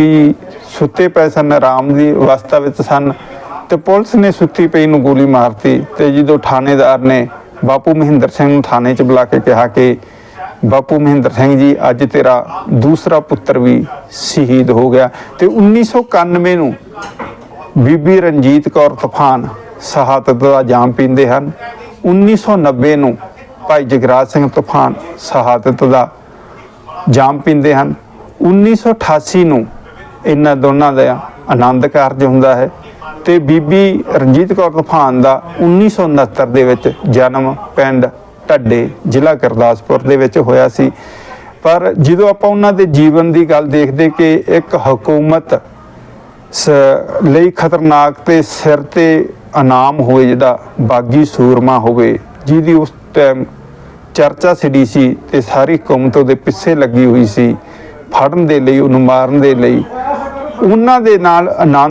ਵੀ ਸੁੱਤੇ ਪਏ ਸਨ, ਆਰਾਮ ਦੀ ਅਵਸਥਾ ਵਿੱਚ ਸਨ ਤੇ ਪੁਲਿਸ ਨੇ ਸੁੱਤੀ ਪਈ ਨੂੰ ਗੋਲੀ ਮਾਰਤੀ ਤੇ ਜਦੋਂ ਥਾਣੇਦਾਰ ਨੇ ਬਾਪੂ ਮਹਿੰਦਰ ਸਿੰਘ ਨੂੰ ਥਾਣੇ 'ਚ ਬੁਲਾ ਕੇ ਕਿਹਾ ਕਿ ਬਾਪੂ ਮਹਿੰਦਰ ਸਿੰਘ ਜੀ, ਅੱਜ ਤੇਰਾ ਦੂਸਰਾ ਪੁੱਤਰ ਵੀ ਸ਼ਹੀਦ ਹੋ ਗਿਆ ਤੇ 1991 ਨੂੰ ਬੀਬੀ ਰਣਜੀਤ ਕੌਰ ਤੂਫਾਨ ਸ਼ਹਾਦਤ ਦਾ ਜਾਮ ਪੀਂਦੇ ਹਨ 1990 ਨੂੰ ਭਾਈ ਜਗਰਾਜ ਸਿੰਘ ਤੂਫਾਨ ਸ਼ਹਾਦਤ ਦਾ ਜਾਮ ਪੀਂਦੇ ਹਨ 1988 ਨੂੰ ਇਹਨਾਂ ਦੋਨਾਂ ਦਾ ਆਨੰਦ ਕਾਰਜ ਹੁੰਦਾ ਹੈ। ਤੇ ਬੀਬੀ ਰਣਜੀਤ ਕੌਰ ਤੂਫਾਨ ਦਾ 1969 ਦੇ ਵਿੱਚ ਜਨਮ ਪਿੰਡ ਢੱਡੇ ਜ਼ਿਲ੍ਹਾ ਗੁਰਦਾਸਪੁਰ ਦੇ ਵਿੱਚ ਹੋਇਆ ਸੀ। ਪਰ ਜਦੋਂ ਆਪਾਂ ਉਹਨਾਂ ਦੇ ਜੀਵਨ ਦੀ ਗੱਲ ਦੇਖਦੇ ਕਿ ਇੱਕ ਹਕੂਮਤ ਸ- ਲਈ ਖਤਰਨਾਕ ਤੇ ਸਿਰ ਤੇ ਇਨਾਮ ਹੋਵੇ, ਜਿਹਦਾ ਬਾਗੀ ਸੂਰਮਾ ਹੋਵੇ, ਜਿਹਦੀ ਉਸ ਟਾਈਮ ਚਰਚਾ ਸਿੜੀ ਸੀ ਤੇ ਸਾਰੀ ਕੌਮ ਤੋਂ ਦੇ ਪਿੱਛੇ ਲੱਗੀ ਹੋਈ ਸੀ, ਫੜਨ ਦੇ ਲਈ, ਉਹਨੂੰ ਮਾਰਨ ਦੇ ਲਈ ਉਹਨਾਂ ਦੇ ਨਾਲ ਆਨੰਦ